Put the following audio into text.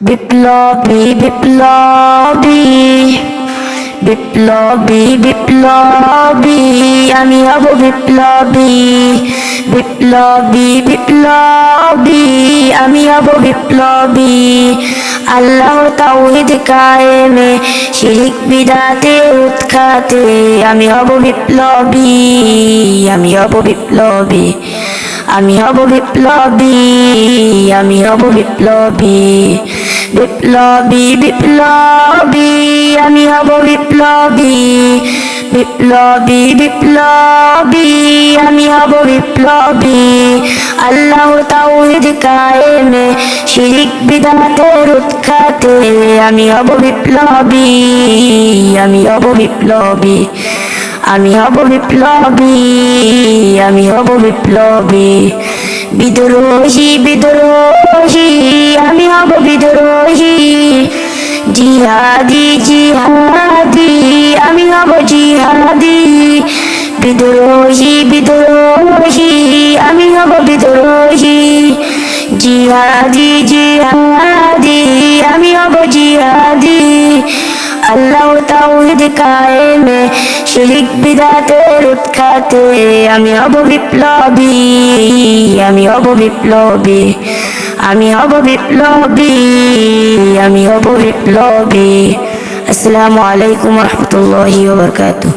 বিপ্লবী বিপ্লবী। বিপ্লবী বিপ্লবী, আমি হব বিপ্লবী। বিপ্লবী বিপ্লবী, আমি হব বিপ্লবী। আল্লাহ তাওহিদ কায়েমে, শিরিক বিদাতে, উৎখাতে, আমি হব বিপ্লবী। আমি হব বিপ্লবী। আমি হব বিপ্লবী। আমি হব বিপ্লবী। বিপ্লবী বিপ্লবী, আমি হব বিপ্লবী। বিপ্লবী বিপ্লবী, আমি হব বিপ্লবী। আল্লাহ তাওহিদ কায়েমে, শিরিক বিদাতের উৎখাতে আমি হব বিপ্লবী, আমি হব বিপ্লবী। আমি হব বিপ্লবী, আমি হব বিপ্লবী। বিদ্রোহী বিদ্রোহী, আমি হব বিদ্রোহী। জিহাদি জিহাদি, আমি হব জিহাদি। বিদ্রোহী বিদ্রোহী, আমি হব বিদ্রোহী। জিহাদি জিহাদি, আমি হব জিহাদি। আল্লাহ তাওহিদ কায়েমে শিরিক বিদাতের উৎখাতে আমি হব বিপ্লবী, আমি হব বিপ্লবী। আমি হব বিপ্লবী আমি হব বিপ্লবী। আসসালামু আলাইকুম রহমতুল্লাহি ওয়া বারাকাতুহু।